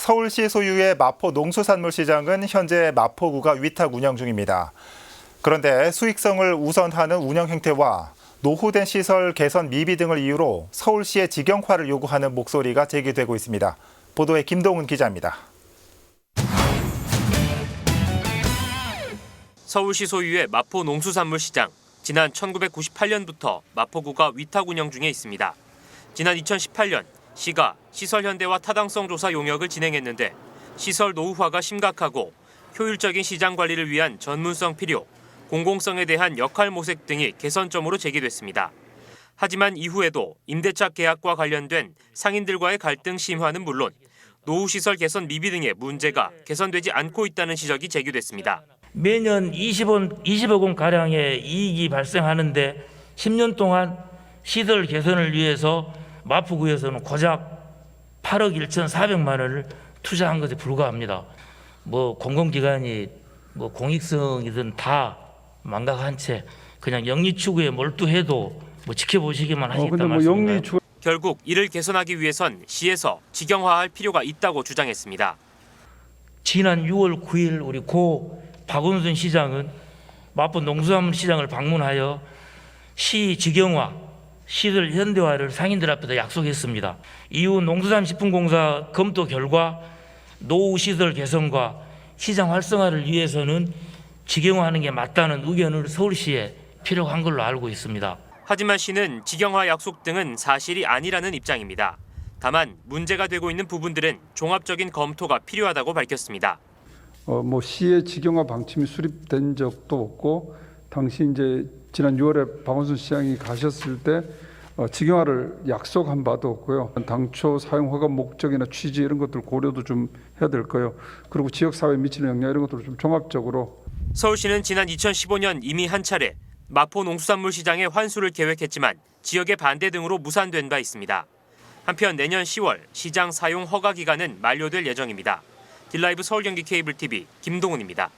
서울시 소유의 마포 농수산물 시장은 현재 마포구가 위탁 운영 중입니다. 그런데 수익성을 우선하는 운영 행태와 노후된 시설 개선 미비 등을 이유로 서울시의 직영화를 요구하는 목소리가 제기되고 있습니다. 보도에 김동훈 기자입니다. 서울시 소유의 마포 농수산물 시장. 지난 1998년부터 마포구가 위탁 운영 중에 있습니다. 지난 2018년 시가 시설 현대화 타당성 조사 용역을 진행했는데 시설 노후화가 심각하고 효율적인 시장 관리를 위한 전문성 필요, 공공성에 대한 역할 모색 등이 개선점으로 제기됐습니다. 하지만 이후에도 임대차 계약과 관련된 상인들과의 갈등 심화는 물론 노후 시설 개선 미비 등의 문제가 개선되지 않고 있다는 지적이 제기됐습니다. 매년 20원, 20억 원 가량의 이익이 발생하는데 10년 동안 시설 개선을 위해서 마포구에서는 고작 8억 1,400만 원을 투자한 것에 불과합니다. 뭐 공공기관이 뭐 공익성이든 다 망각한 채 그냥 영리 추구에 몰두해도 뭐 지켜보시기만 어, 하겠다 근데 뭐 말씀인가요? 영리 주 결국 이를 개선하기 위해선 시에서 직영화할 필요가 있다고 주장했습니다. 지난 6월 9일 우리 고 박원순 시장은 마포 농수산물 시장을 방문하여 시 직영화, 시설 현대화를 상인들 앞에서 약속했습니다. 이후 농수산식품공사 검토 결과 노후 시설 개선과 시장 활성화를 위해서는 직영화하는 게 맞다는 의견을 서울시에 필요한 걸로 알고 있습니다. 하지만 시는 직영화 약속 등은 사실이 아니라는 입장입니다. 다만 문제가 되고 있는 부분들은 종합적인 검토가 필요하다고 밝혔습니다. 어, 뭐 시의 직영화 방침이 수립된 적도 없고 당시 이제 지난 6월에 박원순 시장이 가셨을 때 어, 직영화를 약속한 바도 없고요. 당초 사용 허가 목적이나 취지 이런 것들 고려도 좀 해야 될 거예요. 그리고 지역 사회에 미치는 영향 이런 것들을 좀 종합적으로 서울시는 지난 2015년 이미 한 차례 마포 농수산물 시장의 환수를 계획했지만 지역의 반대 등으로 무산된 바 있습니다. 한편 내년 10월 시장 사용 허가 기간은 만료될 예정입니다. 딜라이브 서울 경기 케이블 TV 김동훈입니다.